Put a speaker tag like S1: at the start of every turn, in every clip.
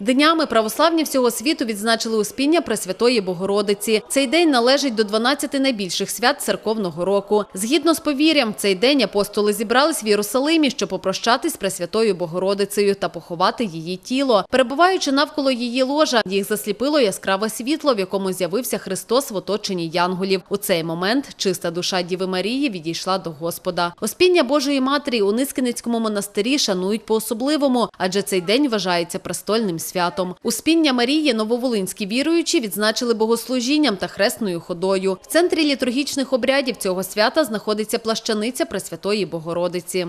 S1: Днями православні всього світу відзначили Успіння Пресвятої Богородиці. Цей день належить до 12 найбільших свят церковного року. Згідно з повір'ям, цей день апостоли зібрались в Єрусалимі, щоб попрощатись з Пресвятою Богородицею та поховати її тіло. Перебуваючи навколо її ложа, їх засліпило яскраве світло, в якому з'явився Христос в оточенні янголів. У цей момент чиста душа Діви Марії відійшла до Господа. Успіння Божої Матері у Нискиницькому монастирі шанують по-особливому, адже цей день вважається престольним святом. Успіння Марії нововолинські віруючі відзначили богослужінням та хресною ходою. В центрі літургічних обрядів цього свята знаходиться плащаниця Пресвятої Богородиці.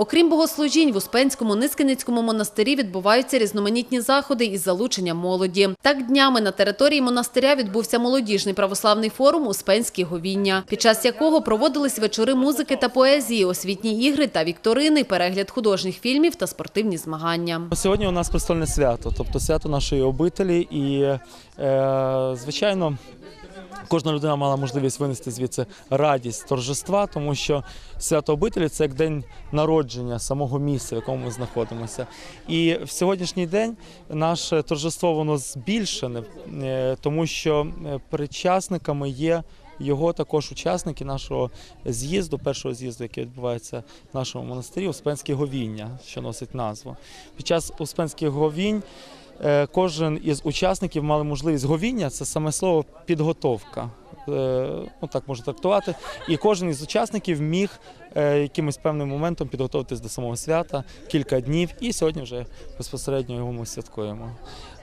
S1: Окрім богослужінь, в Успенському Нискиницькому монастирі відбуваються різноманітні заходи із залученням молоді. Так днями на території монастиря відбувся молодіжний православний форум Успенські говіння, під час якого проводились вечори музики та поезії, освітні ігри та вікторини, перегляд художніх фільмів та спортивні змагання.
S2: Сьогодні у нас престольне свято, тобто свято нашої обителі, і е, звичайно. Кожна людина мала можливість винести звідси радість торжества, тому що свято обителі це як день народження самого місця, в якому ми знаходимося. І в сьогоднішній день наше торжество воно збільшене, е, тому що е, причасниками є його також учасники нашого з'їзду, першого з'їзду, який відбувається в нашому монастирі, Успенське говіння, що носить назву. Під час Успенських говінь кожен із учасників мали можливість говіння, це саме слово підготовка. Е, Ну, так можна трактувати. І кожен із учасників міг е, якимось певним моментом підготуватись до самого свята кілька днів, і сьогодні вже безпосередньо його ми святкуємо.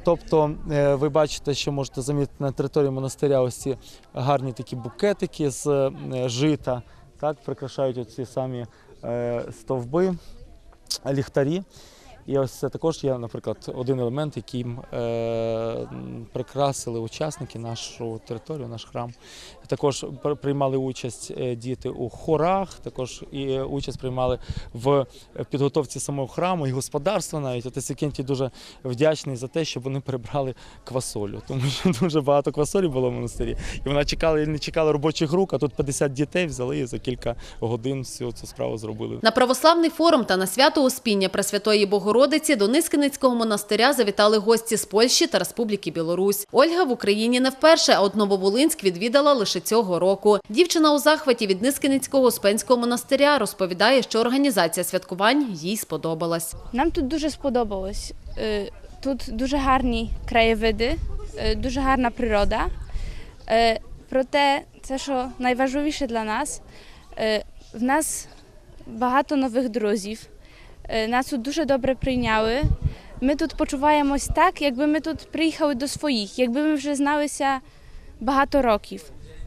S2: Тобто, е, ви бачите, що можете замітити на території монастиря ось ці гарні такі букетики з е, жита, так, прикрашають оці самі е, стовби, ліхтарі. І ось це також є, наприклад, один елемент, яким е, прикрасили учасники нашу територію, наш храм. Також приймали участь е, діти у хорах, також і е, участь приймали в підготовці самого храму і господарства навіть. Отець Вікентій дуже вдячний за те, що вони прибрали квасолю, тому що дуже багато квасолі було в монастирі. І вона чекала і не чекала робочих рук, а тут 50 дітей взяли і за кілька годин всю цю справу зробили.
S1: На православний форум та на свято Успіння Пресвятої Богородиці до Нискиницького монастиря завітали гості з Польщі та Республіки Білорусь. Ольга в Україні не вперше, а от Нововолинськ відвідала лише цього року. Дівчина у захваті від Нискиницького Успенського монастиря розповідає, що організація святкувань їй сподобалась.
S3: Нам тут дуже сподобалось. Е, Тут дуже гарні краєвиди, е, дуже гарна природа. Е, Проте, це що найважливіше для нас, в нас багато нових друзів. Е, Нас тут дуже добре прийняли. Ми тут почуваємось так, якби ми тут приїхали до своїх, якби ми вже зналися багато років.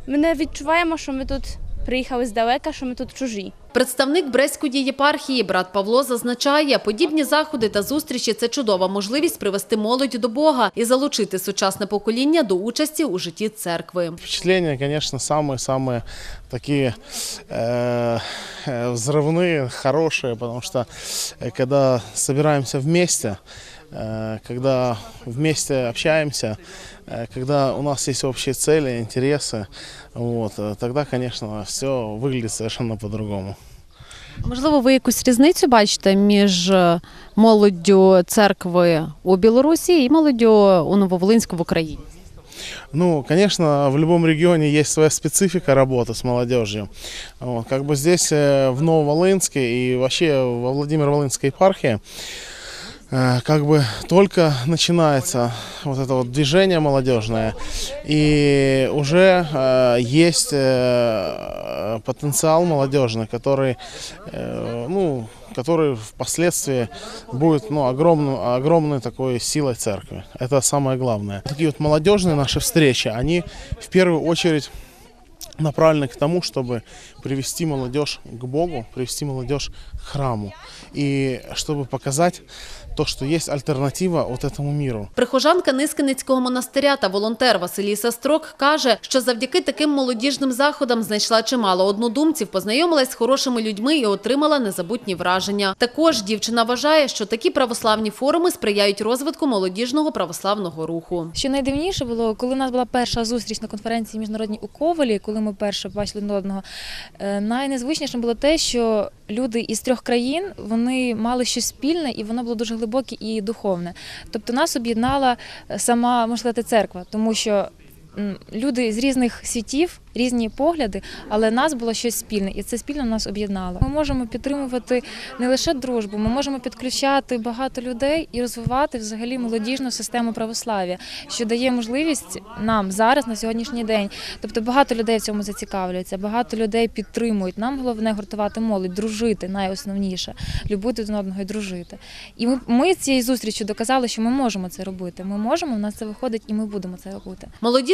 S3: Ми не відчуваємо, що ми тут приїхали здалека, що ми тут чужі.
S1: Представник Брестської єпархії брат Павло зазначає, подібні заходи та зустрічі це чудова можливість привести молодь до Бога і залучити сучасне покоління до участі у житті церкви.
S4: Впечатления, конечно, самые-самые такие э, э, взрывные, хорошие, потому что э, когда собираемся вместе, э, когда вместе общаемся, э, когда у нас есть общие цели, интересы, вот, э, тогда, конечно, все выглядит совершенно по-другому.
S1: Можливо, ви якусь різницю бачите між е, молоддю церкви у Білорусі і молоддю у Нововолинську в Україні?
S4: Ну, конечно, в любом регионе есть своя специфика работы с молодежью. Вот, как бы здесь, э, в Нововолынске и вообще во Владимир-Волынской епархии, э, как бы только начинается вот это вот движение молодежное, и уже э, есть э, потенциал молодежный, который, э, ну, который впоследствии будет ну, огромным, огромной такой силой церкви. Это самое главное. Такие вот молодежные наши встречи, они в первую очередь направлены к тому, чтобы привести молодежь к Богу, привести молодежь к храму. И чтобы показать то, что есть альтернатива вот этому миру.
S1: Прихожанка Нискиницького монастиря та волонтер Василіса Строк каже, що завдяки таким молодіжним заходам знайшла чимало однодумців, познайомилась з хорошими людьми і отримала незабутні враження. Також дівчина вважає, що такі православні форуми сприяють розвитку молодіжного православного руху.
S5: Що найдивніше було, коли у нас була перша зустріч на конференції міжнародній у Ковалі, коли ми перше бачили один одного, е, найнезвичнішим було те, що люди із трьох країн вони мали щось спільне, і воно було дуже глибоке і духовне. Тобто нас об'єднала сама можна сказати, церква, тому що. Люди з різних світів, різні погляди, але нас було щось спільне, і це спільно нас об'єднало. Ми можемо підтримувати не лише дружбу, ми можемо підключати багато людей і розвивати взагалі молодіжну систему православ'я, що дає можливість нам зараз на сьогоднішній день. Тобто багато людей в цьому зацікавлюються, багато людей підтримують. Нам головне гуртувати молодь, дружити найосновніше, любити один одного і дружити. І ми, ми цією зустрічю доказали, що ми можемо це робити. Ми можемо, в нас це виходить, і ми будемо це робити.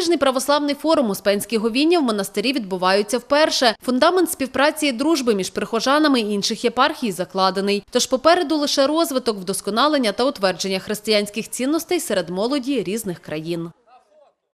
S1: Молодіжний православний форум Успенські говіння в монастирі відбуваються вперше. Фундамент співпраці і дружби між прихожанами інших єпархій закладений. Тож попереду лише розвиток, вдосконалення та утвердження християнських цінностей серед молоді різних країн.